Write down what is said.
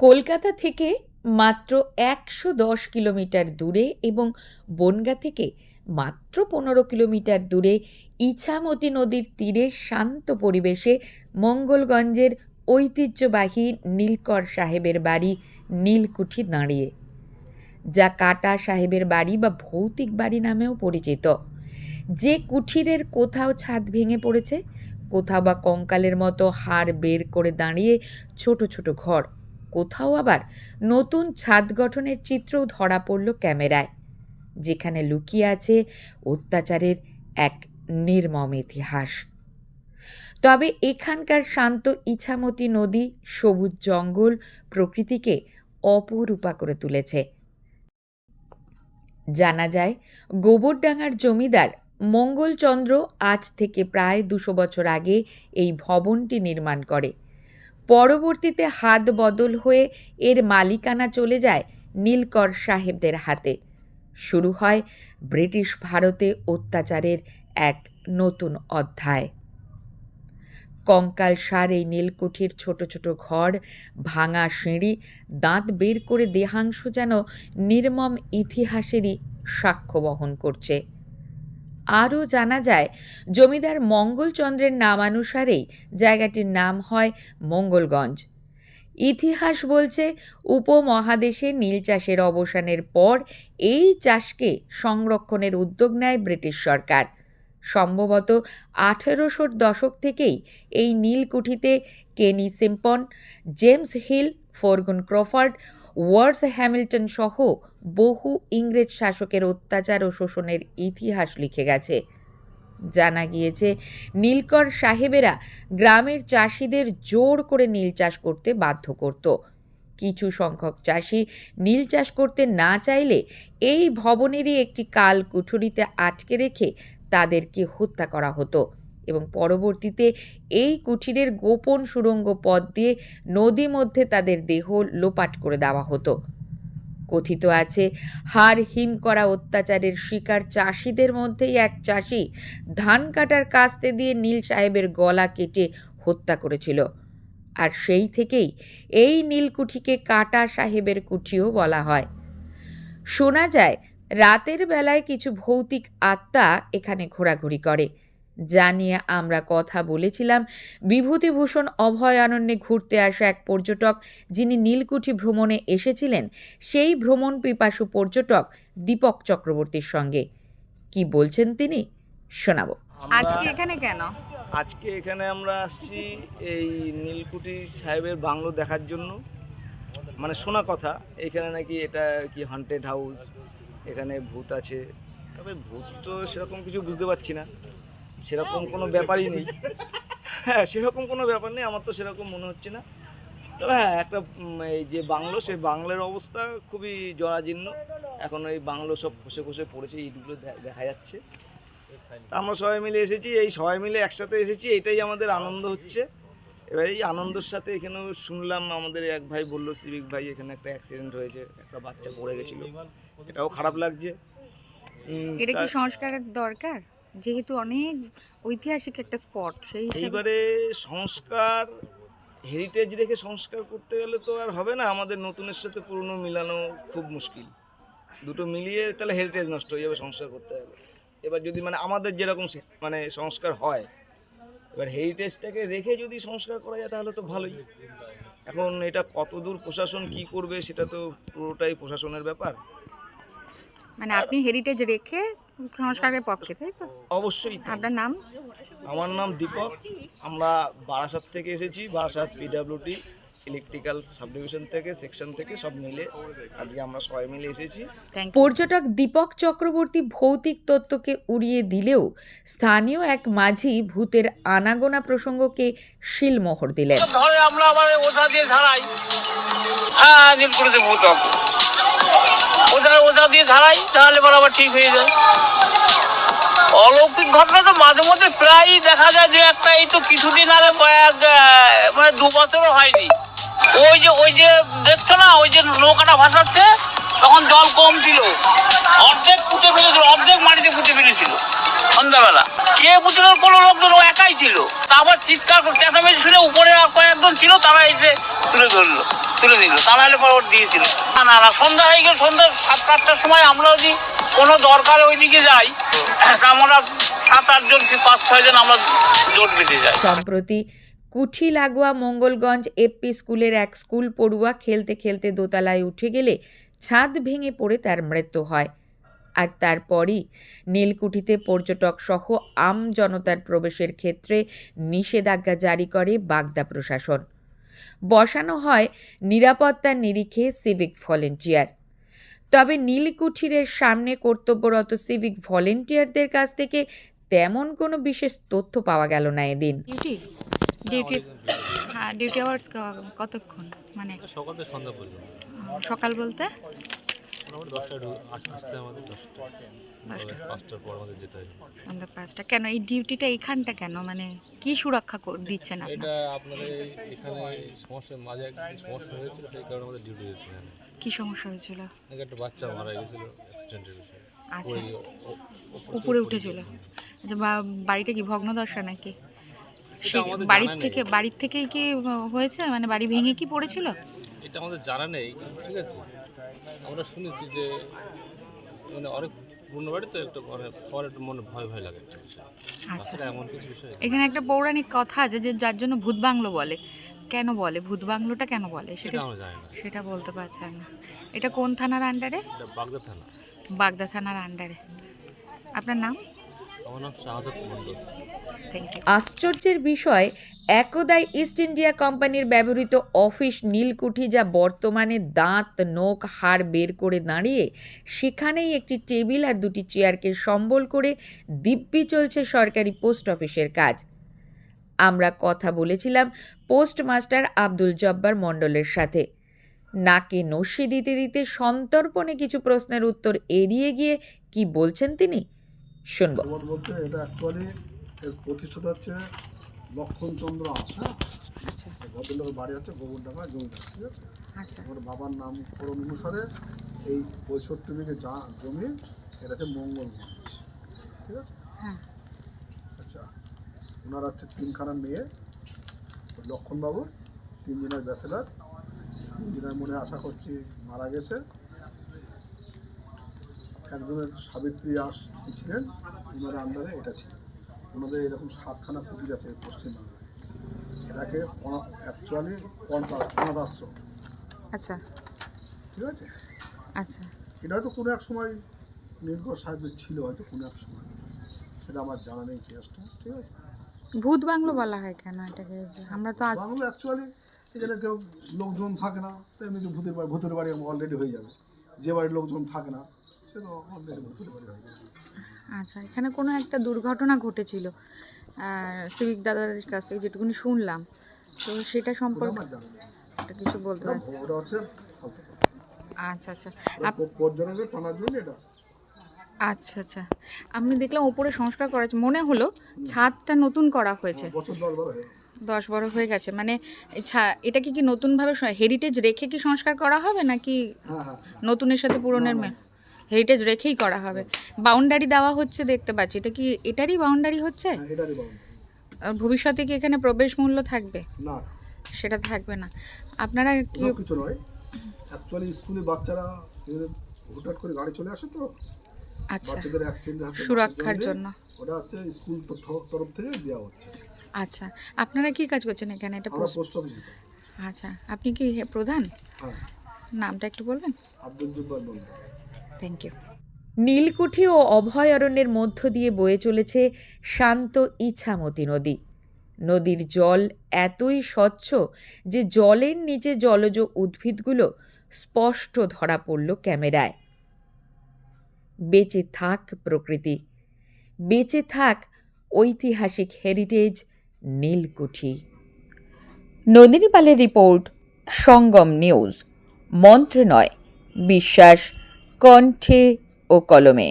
কলকাতা থেকে মাত্র একশো দশ কিলোমিটার দূরে এবং বনগা থেকে মাত্র পনেরো কিলোমিটার দূরে ইছামতি নদীর তীরে শান্ত পরিবেশে মঙ্গলগঞ্জের ঐতিহ্যবাহী নীলকর সাহেবের বাড়ি নীলকুঠি দাঁড়িয়ে, যা কাটা সাহেবের বাড়ি বা ভৌতিক বাড়ি নামেও পরিচিত। যে কুঠিরের কোথাও ছাদ ভেঙে পড়েছে, কোথাও বা কঙ্কালের মতো হাড় বের করে দাঁড়িয়ে ছোট ছোট ঘর। কোথাও আবার নতুন ছাদ গঠনের চিত্রও ধরা পড়ল ক্যামেরায়, যেখানে লুকিয়ে আছে অত্যাচারের এক নির্মম ইতিহাস। তবে এখানকার শান্ত ইছামতি নদী, সবুজ জঙ্গল প্রকৃতিকে অপরূপা করে তুলেছে। জানা যায়, গোবরডাঙ্গার জমিদার মঙ্গলচন্দ্র আজ থেকে প্রায় দুশো বছর আগে এই ভবনটি নির্মাণ করে। পরবর্তীতে হাত বদল হয়ে এর মালিকানা চলে যায় নীলকর সাহেবদের হাতে। শুরু হয় ব্রিটিশ ভারতে অত্যাচারের এক নতুন অধ্যায়। কঙ্কাল সার এই নীলকুঠির ছোট ছোট ঘর, ভাঙা সিঁড়ি, দাঁত বের করে দেহাংশ যেন নির্মম ইতিহাসেরই সাক্ষ্য বহন করছে। আরও জানা যায়, জমিদার মঙ্গলচন্দ্রের নামানুসারেই জায়গাটির নাম হয় মঙ্গলগঞ্জ। ইতিহাস বলছে, উপমহাদেশে নীল চাষের অবসানের পর এই চাষকে সংরক্ষণের উদ্যোগ নেয় ব্রিটিশ সরকার। সম্ভবত আঠেরোশোর দশক থেকেই এই নীলকুঠিতে কেনি সিম্পন, জেমস হিল, ফোরগুন ক্রফার্ড ওয়ার্ডস হ্যামিল্টন সহ বহু ইংরেজ শাসকের অত্যাচার ও শোষণের ইতিহাস লিখে গেছে। জানা গিয়েছে, নীলকর সাহেবেরা গ্রামের চাষিদের জোর করে নীল চাষ করতে বাধ্য করত। কিছু সংখ্যক চাষি নীল চাষ করতে না চাইলে এই ভবনেরই একটি কাল কুঠুরিতে আটকে রেখে তাদেরকে হত্যা করা হতো। এবং পরবর্তীতে এই কুঠিরের গোপন সুড়ঙ্গ পথ দিয়ে নদী মধ্যে তাদের দেহ লোপাট করে দেওয়া হতো। কথিত আছে হার হিম করা অত্যাচারের শিকার চাষিদের মধ্যেই এক চাষি ধান কাটার কাস্তে দিয়ে নীল সাহেবের গলা কেটে হত্যা করেছিল। আর সেই থেকেই এই নীলকুঠিকে কাটা সাহেবের কুঠিও বলা হয়। শোনা যায়, রাতের বেলায় কিছু ভৌতিক আত্মা এখানে ঘোরাঘুরি করে। যা নিয়ে আমরা কথা বলেছিলাম। বিভূতিভূষণ অভয়ারণ্যে ঘুরতে আসা এক পর্যটক যিনি নীলকুঠি ভ্রমণে এসেছিলেন সেই ভ্রমণ পিপাসু পর্যটক দীপক চক্রবর্তীর সঙ্গে। কি বলছেন তিনি? শোনাবো। আজকে এখানে কেন? আজকে এখানে আমরা আসছি এই নীলকুঠি সাহেবের বাংলো দেখার জন্য। মানে শোনা কথা এখানে নাকি এটা কি হান্টেড হাউস এখানে ভূত আছে। তবে ভূত তো সেরকম কিছু বুঝতে পারছি না। সেরকম কোনো ব্যাপারই নেই। হ্যাঁ সেরকম কোনো ব্যাপার নেই আমার তো সেরকম মনে হচ্ছে না। তবে হ্যাঁ একটা এই যে বাংলো সেই বাংলোর অবস্থা খুবই জরাজীর্ণ। এখন ওই বাংলো সব খসে খসে পড়েছে ইটগুলো দেখা যাচ্ছে। আমরা সবাই মিলে এসেছি এই সবাই মিলে একসাথে এসেছি এটাই আমাদের আনন্দ হচ্ছে। এবার এই আনন্দের সাথে এখানেও শুনলাম আমাদের এক ভাই বলল সিভিক ভাই এখানে একটা অ্যাক্সিডেন্ট হয়েছে একটা বাচ্চা পড়ে গেছিল। এটাও খারাপ লাগছে। এটা কি সংস্কারের দরকার? যেহেতু অনেক ঐতিহাসিক একটা স্পট সেই এইবারে সংস্কার হেরিটেজ রেখে সংস্কার করতে গেলে তো আর হবে না। আমাদের নতুনের সাথে পুরনো মিলানো খুব মুশকিল। দুটো মিলিয়ে তাহলে হেরিটেজ নষ্ট হয়ে যাবে সংস্কার করতে গেলে এবার যদি মানে আমাদের যেরকম মানে সংস্কার হয় এবার হেরিটেজটাকে রেখে যদি সংস্কার করা যায় তাহলে তো ভালোই। এখন এটা কতদূর প্রশাসন কি করবে সেটা তো পুরোটাই প্রশাসনের ব্যাপার। মানে আপনি হেরিটেজ রেখে সংস্কারের পক্ষে তাই তো? অবশ্যই আপনার নাম? আমার নাম দীপক। আমরা বারাসাত থেকে এসেছি বারাসাত পিডাব্লিউটি ইলেকট্রিক্যাল সাবডিভিশন থেকে সেকশন থেকে সব মিলে। আজকে আমরা সবাই মিলে এসেছি। পর্যটক দীপক চক্রবর্তী ভৌতিক তত্ত্বকে উড়িয়ে দিলেও স্থানীয় এক মাঝি ভূতের আনাগোনা প্রসঙ্গকে শিলমোহর দিলেন। ধরে আমরা আবার দিয়ে ঝাড়াই। হ্যাঁ নীলকুড়িতে ভূত। ওঝা ওঝা দিয়ে ঝাড়াই তাহলে পর আবার ঠিক হয়ে যায়। অলৌকিক ঘটনা তো মাঝে মধ্যে প্রায়ই দেখা যায় যে একটা এই তো কিছুদিন আগে কয়েক মানে দু বছরও হয়নি। ওই যে ওই যে দেখছ না, ওই যে নৌকাটা ভাসাচ্ছে তখন জল কম ছিল অর্ধেক পুঁতে ফেলেছিল, অর্ধেক মাটিতে পুঁতে ফেলেছিল। সন্ধ্যাবেলা। কে বুঝলো কোনো লোকজন, ও একাই ছিল। তারপর চিৎকার করে চেঁচামেচি শুনে উপরে কয়েকজন ছিল, তারা এসে তুলে ধরলো, তুলে নিল। তারা এলে পরে দিয়েছিল। না না সন্ধ্যা হয়ে গেল, সন্ধ্যা সাতটা আটটার সময় আমরা যদি কোনো দরকার ওইদিকে যাই, তা আমরা সাত আটজন কি পাঁচ ছয়জন আমরা জোট বেঁধে যাই। সম্প্রতি কুঠি লাগোয়া মঙ্গলগঞ্জ, এপি স্কুলের এক স্কুল পড়ুয়া খেলতে খেলতে দোতলায় উঠে গেলে ছাদ ভেঙে পড়ে তার মৃত্যু হয়। আর তারপরই নীলকুঠিতে পর্যটক সহ আম জনতার প্রবেশের ক্ষেত্রে নিষেধাজ্ঞা জারি করে বাগদা প্রশাসন। বসানো হয় নিরাপত্তার নিরিখে সিভিক ভলেন্টিয়ার। তবে নীলকুঠিরের সামনে কর্তব্যরত সিভিক ভলেন্টিয়ারদের কাছ থেকে তেমন কোনো বিশেষ তথ্য পাওয়া গেল না এদিন। ডিউটি? ডিউটি। হ্যাঁ ডিউটি আওয়ার্স কতক্ষণ? মানে সকাল থেকে সন্ধ্যা পর্যন্ত। সকাল বলতে? পাঁচটা। কেন এই ডিউটিটা এখানটা কেন? মানে কি সুরক্ষা দিচ্ছেন এটা আপনাদের এখানে সমস্যার মাঝে সমস্যা হয়েছিল সেই কারণে আমাদের ডিউটি দিয়েছে কি সমস্যা হয়েছিল? একটা বাচ্চা মারা গেছিল অ্যাক্সিডেন্টের বিষয়ে। আচ্ছা। উপরে উঠেছিল। আচ্ছা বা বাড়িটা কি ভগ্নদশা নাকি? সে বাড়ির থেকে বাড়ির থেকেই কি হয়েছে? মানে বাড়ি ভেঙে কি পড়েছিল? এটা আমাদের জানা নেই ঠিক আছে? আমরা শুনেছি যে মানে অনেক পূর্ণ বাড়ি তো একটু মানে পরে একটু মনে ভয় ভয় লাগে একটা বিষয়। আচ্ছা। এমন কিছু বিষয় এখানে একটা পৌরাণিক কথা আছে যে যার জন্য ভূত বাংলো বলে। কেন বলে? ভূত বাংলোটা কেন বলে? সেটা আমরা জানি না। সেটা বলতে পারছেন না। এটা কোন থানার আন্ডারে? এটা বাগদা থানা। বাগদা থানার আন্ডারে। আপনার নাম? আমার শাহাদত আশ্চর্যের বিষয় একদাই ইস্ট ইন্ডিয়া কোম্পানির ব্যবহৃত অফিস নীলকুঠি যা বর্তমানে দাঁত নোক হাড় বের করে দাঁড়িয়ে সেখানেই একটি টেবিল আর দুটি চেয়ারকে সম্বল করে দিব্যি চলছে সরকারি পোস্ট অফিসের কাজ। আমরা কথা বলেছিলাম পোস্টমাস্টার আব্দুল জব্বার মণ্ডলের সাথে। নাকে নস্যি দিতে দিতে সন্তর্পণে কিছু প্রশ্নের উত্তর এড়িয়ে গিয়ে কি বলছেন তিনি? শুনব। বলতে এটা অ্যাকচুয়ালি প্রতিষ্ঠাতা হচ্ছে লক্ষণচন্দ্র আস হ্যাঁ আচ্ছা ভদ্রলোকের বাড়ি হচ্ছে গোবরডাঙ্গা জমিদার ঠিক আছে? আচ্ছা। আমার বাবার নাম নামকরণ অনুসারে এই পঁয়ষট্টি বিঘে যা জমি এটা হচ্ছে মঙ্গলগঞ্জ ঠিক আছে? হ্যাঁ। আচ্ছা ওনার হচ্ছে তিনখানা মেয়ে লক্ষণবাবু তিনজনের ব্যাচেলার তিনজনের মনে আশা করছি মারা গেছে। একজনের সাবিত্রী আস ছিলেন ওনার আন্ডারে এটা ছিল। ওনাদের এরকম সাতখানা কুটির আছে পশ্চিমবাংলায় এটাকে অ্যাকচুয়ালি অনাথ আশ্রম আচ্ছা। ঠিক আছে? আচ্ছা। এটা হয়তো কোনো এক সময় নীলকর সাহেবের ছিল হয়তো কোনো এক সময়। সেটা আমার জানা নেই চেষ্টা ঠিক আছে? ভূত বাংলো বলা হয় কেন এটাকে? আমরা তো আজ বাংলা অ্যাকচুয়ালি এখানে কেউ লোকজন থাকে না তো ভূতের বাড়ি ভূতের বাড়ি অলরেডি হয়ে যাবে। যে বাড়ির লোকজন থাকে না সে তো অলরেডি ভূতের বাড়ি হয়ে যাবে। আচ্ছা এখানে কোনো একটা দুর্ঘটনা ঘটেছিল সিভিক দাদাদের কাছ থেকে যেটুকুনি শুনলাম। তো সেটা সম্পর্কে কিছু বলতে পারছি। আচ্ছা আচ্ছা। আচ্ছা আচ্ছা। আমি দেখলাম ওপরে সংস্কার করা হয়েছে মনে হলো ছাদটা নতুন করা হয়েছে। দশ বারো হয়ে হয়ে গেছে মানে এটা কি কি নতুনভাবে হেরিটেজ রেখে কি সংস্কার করা হবে নাকি হ্যাঁ হ্যাঁ। নতুনের সাথে পুরনের হেরিটেজ রেখেই করা হবে। বাউন্ডারি দেওয়া হচ্ছে দেখতে পাচ্ছি। এটা কি এটারই বাউন্ডারি হচ্ছে? হ্যাঁ ভবিষ্যতে কি এখানে প্রবেশ মূল্য থাকবে? না। সেটা থাকবে না। আপনারা কি কিছু নয়। অ্যাকচুয়ালি স্কুলে বাচ্চারা হুটহাট করে গাড়ি চলে আসে তো। আচ্ছা। বাচ্চাদের অ্যাক্সিডেন্ট সুরক্ষার জন্য। ওটা হচ্ছে স্কুল তরফ- তরফ থেকে দেওয়া হচ্ছে। আচ্ছা। আপনারা কি কাজ করছেন এখানে? এটা পোস্ট- অফিসে আচ্ছা। আপনি কি প্রধান? হ্যাঁ। নামটা একটু বলবেন? আব্দুল জব্বার বলব থ্যাংক ইউ নীলকুঠি ও অভয়ারণ্যের মধ্য দিয়ে বয়ে চলেছে শান্ত ইছামতি নদী। নদীর জল এতই স্বচ্ছ যে জলের নিচে জলজ উদ্ভিদগুলো স্পষ্ট ধরা পড়ল ক্যামেরায়। বেঁচে থাক প্রকৃতি। বেঁচে থাক ঐতিহাসিক হেরিটেজ নীলকুঠি। নন্দিনী পালের রিপোর্ট, সঙ্গম নিউজ। মন্ত্র নয় বিশ্বাস কণ্ঠে ও কলমে।